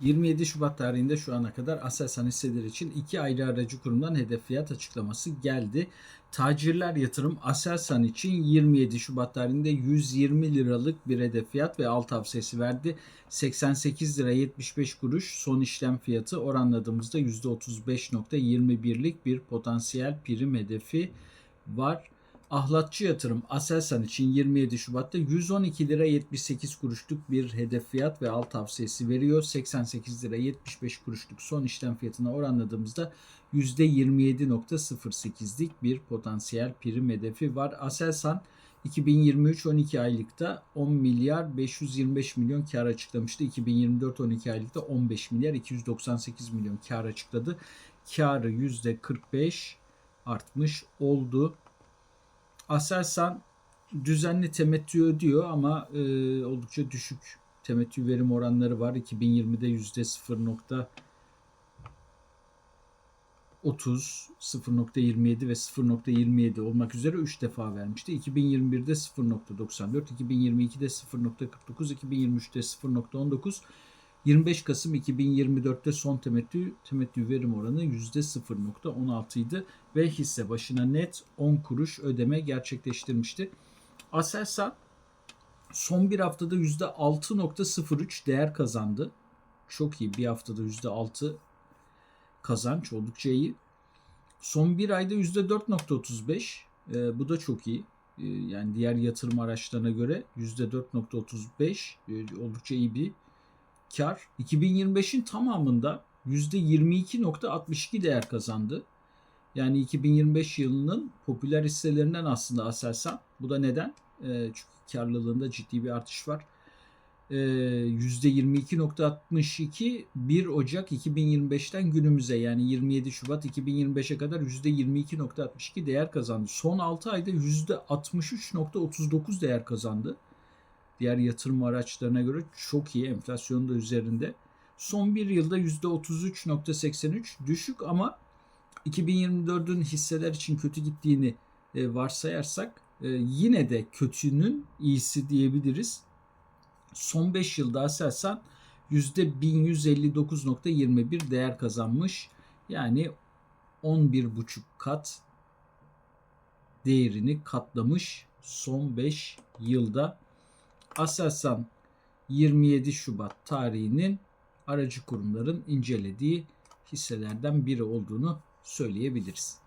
27 Şubat tarihinde şu ana kadar Aselsan hisseleri için iki ayrı aracı kurumdan hedef fiyat açıklaması geldi. Tacirler yatırım Aselsan için 27 Şubat tarihinde 120 liralık bir hedef fiyat ve al tavsiyesi verdi. 88 lira 75 kuruş son işlem fiyatı oranladığımızda %35.21'lik bir potansiyel prim hedefi var. Ahlatçı yatırım Aselsan için 27 Şubat'ta 112 lira 78 kuruşluk bir hedef fiyat ve al tavsiyesi veriyor. 88 lira 75 kuruşluk son işlem fiyatına oranladığımızda %27.08'lik bir potansiyel prim hedefi var. Aselsan 2023 12 aylıkta 10 milyar 525 milyon kar açıklamıştı. 2024 12 aylıkta 15 milyar 298 milyon kar açıkladı. Karı %45 artmış oldu. Aselsan düzenli temettü ödüyor ama e, oldukça düşük temettü verim oranları var. 2020'de yüzde 0.30, 0.27 ve 0.27 olmak üzere 3 defa vermişti. 2021'de 0.94, 2022'de 0.49, 2023'te 0.19, 25 Kasım 2024'te son temettü temettü verim oranı %0.16 idi ve hisse başına net 10 kuruş ödeme gerçekleştirmişti. Aselsan son bir haftada %6.03 değer kazandı. Çok iyi. Bir haftada %6 kazanç oldukça iyi. Son bir ayda %4.35 e, bu da çok iyi. E, yani diğer yatırım araçlarına göre %4.35 e, oldukça iyi bir kar 2025'in tamamında %22.62 değer kazandı. Yani 2025 yılının popüler hisselerinden aslında Aselsan. Bu da neden? E, çünkü karlılığında ciddi bir artış var. E, %22.62 1 Ocak 2025'ten günümüze yani 27 Şubat 2025'e kadar %22.62 değer kazandı. Son 6 ayda %63.39 değer kazandı diğer yatırım araçlarına göre çok iyi. Enflasyonun da üzerinde. Son bir yılda %33.83 düşük ama 2024'ün hisseler için kötü gittiğini e, varsayarsak e, yine de kötünün iyisi diyebiliriz. Son 5 yılda Aselsan %1159.21 değer kazanmış. Yani 11,5 kat değerini katlamış son 5 yılda. Aselsan 27 Şubat tarihinin aracı kurumların incelediği hisselerden biri olduğunu söyleyebiliriz.